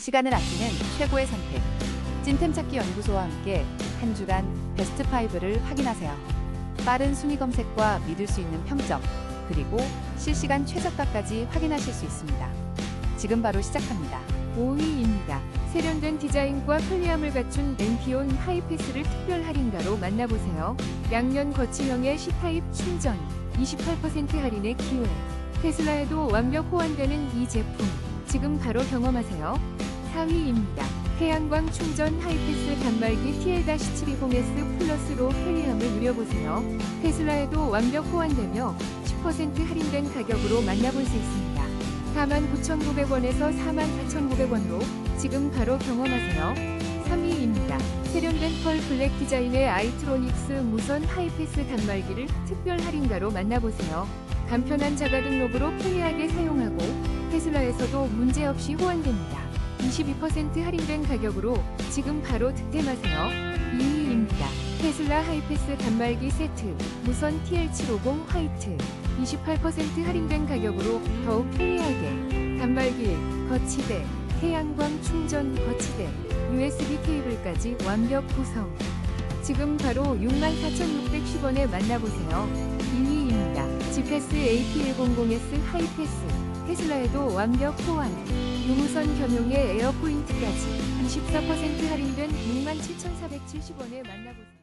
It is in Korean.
시간을 아끼는 최고의 선택. 찐템 찾기 연구소와 함께 한 주간 베스트 5를 확인하세요. 빠른 순위 검색과 믿을 수 있는 평점, 그리고 실시간 최저가까지 확인하실 수 있습니다. 지금 바로 시작합니다. 5위입니다. 세련된 디자인과 편리함을 갖춘 엠피온 하이패스를 특별 할인가로 만나보세요. 양면 거치형의 C타입 충전, 28% 할인의 기회. 테슬라에도 완벽 호환되는 이 제품, 지금 바로 경험하세요. 4위입니다. 태양광 충전 하이패스 단말기 TL-720S 플러스로 편리함을 누려보세요. 테슬라에도 완벽 호환되며 10% 할인된 가격으로 만나볼 수 있습니다. 49,900원에서 44,900원으로 지금 바로 경험하세요. 3위입니다. 세련된 펄 블랙 디자인의 아이트로닉스 무선 하이패스 단말기를 특별 할인가로 만나보세요. 간편한 자가 등록으로 편리하게 사용하고 테슬라에서도 문제없이 호환됩니다. 22% 할인된 가격으로 지금 바로 득템하세요. 2위입니다. 테슬라 하이패스 단말기 세트 무선 TL750 화이트 28% 할인된 가격으로 더욱 편리하게 단말기, 거치대, 태양광 충전 거치대, USB 케이블까지 완벽 구성. 지금 바로 64,610원에 만나보세요. 2위 입니다. 지패스 AP100S 하이패스 테슬라에도 완벽 호환. 유무선 겸용의 에어포인트까지 24% 할인된 67,470원에 만나보세요.